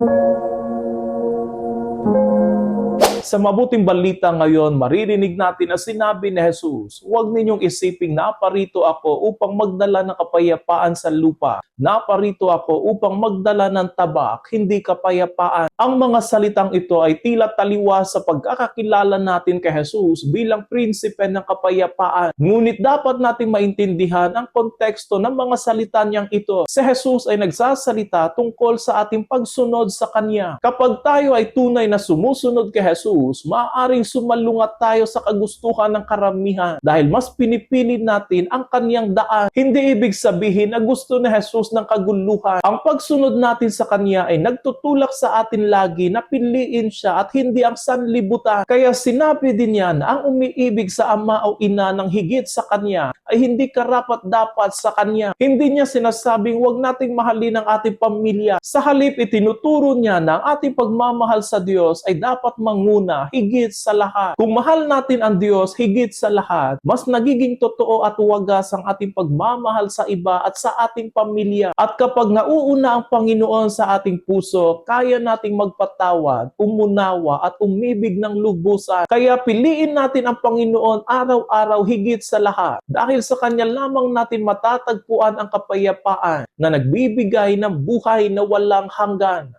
you. Sa mabuting balita ngayon, maririnig natin na sinabi ni Jesus, Huwag ninyong isiping naparito ako upang magdala ng kapayapaan sa lupa. Naparito ako upang magdala ng tabak, hindi kapayapaan. Ang mga salitang ito ay tila taliwas sa pagkakakilala natin kay Jesus bilang prinsipe ng kapayapaan. Ngunit dapat nating maintindihan ang konteksto ng mga salita niyang ito. Si Jesus ay nagsasalita tungkol sa ating pagsunod sa Kanya. Kapag tayo ay tunay na sumusunod kay Jesus, maaaring sumalungat tayo sa kagustuhan ng karamihan dahil mas pinipili natin ang Kanyang daan. Hindi ibig sabihin na gusto ni Jesus ng kaguluhan. Ang pagsunod natin sa Kanya ay nagtutulak sa atin lagi na piliin siya at hindi ang sanlibutan. Kaya sinabi din niya na ang umiibig sa ama o ina ng higit sa Kanya ay hindi karapat dapat sa Kanya. Hindi niya sinasabing huwag nating mahalin ang ating pamilya. Sa halip, itinuturo niya na ang ating pagmamahal sa Diyos ay dapat manguna higit sa lahat. Kung mahal natin ang Diyos higit sa lahat, mas nagiging totoo at wagas ang ating pagmamahal sa iba at sa ating pamilya. At kapag nauuna ang Panginoon sa ating puso, kaya nating magpatawad, umunawa at umibig ng lubusan. Kaya piliin natin ang Panginoon araw-araw higit sa lahat. Dahil sa Kanya lamang natin matatagpuan ang kapayapaan na nagbibigay ng buhay na walang hanggan.